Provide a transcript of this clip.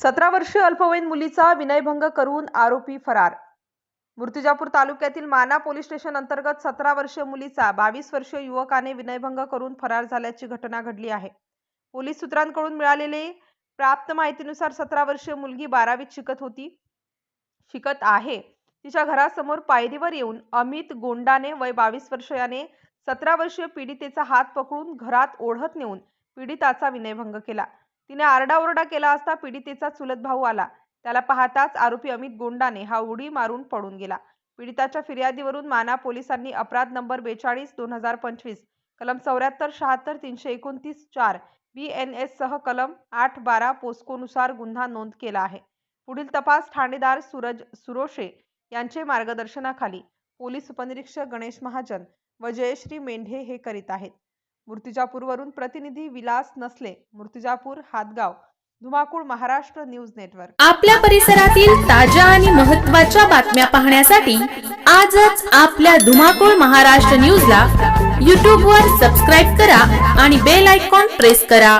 सतरा वर्षीय अल्पवयीन मुलीचा विनयभंग करून आरोपी फरार. मूर्तिजापूर तालुक्यातील माना पोलीस स्टेशन अंतर्गत सतरा वर्षीय मुलीचा बावीस वर्षीय युवकाने विनयभंग करून फरार झाल्याची घटना घडली आहे. पोलीस सूत्रांकडून मिळालेले प्राप्त माहितीनुसार सतरा वर्षीय मुलगी बारावीत शिकत होती. शिकत आहे. तिच्या घरासमोर पायरीवर येऊन अमित गोंडाने वय बावीस वर्ष याने सतरा वर्षीय पीडितेचा हात पकडून घरात ओढत नेऊन पीडिताचा विनयभंग केला. तिने आरडाओरडा केला असता पीडितेचा चुलत भाऊ आला. त्याला पाहताच आरोपी अमित गोंडाने हा उडी मारून पडून गेला. पीडिताच्या फिर्यादीवरून माना पोलिसांनी अपराध नंबर बेचाळीस दोन हजार पंचवीस कलम चौऱ्याहत्तर शहात्तर तीनशे एकोणतीस चार बी एन एस सह कलम आठ बारा पोस्कोनुसार गुन्हा नोंद केला आहे. पुढील तपास ठाणेदार सूरज सुरोशे यांचे मार्गदर्शनाखाली पोलीस उपनिरीक्षक गणेश महाजन व जयश्री मेंढे हे करीत आहेत. मूर्तिजापूरवरून प्रतिनिधी विलास नसले. मूर्तिजापूर हातगाव धुमाकूळ महाराष्ट्र न्यूज नेटवर्क. आपल्या परिसरातील ताज्या आणि महत्त्वाच्या बातम्या पाहण्यासाठी आजच आपल्या धुमाकूळ महाराष्ट्र न्यूजला यूट्यूबवर सबस्क्राईब करा आणि बेल आयकॉन प्रेस करा.